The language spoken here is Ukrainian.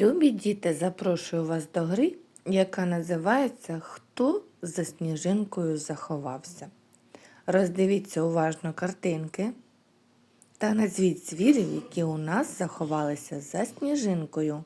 Любі діти, запрошую вас до гри, яка називається Хто за сніжинкою заховався. Роздивіться уважно картинки та назвіть звірів, які у нас заховалися за сніжинкою.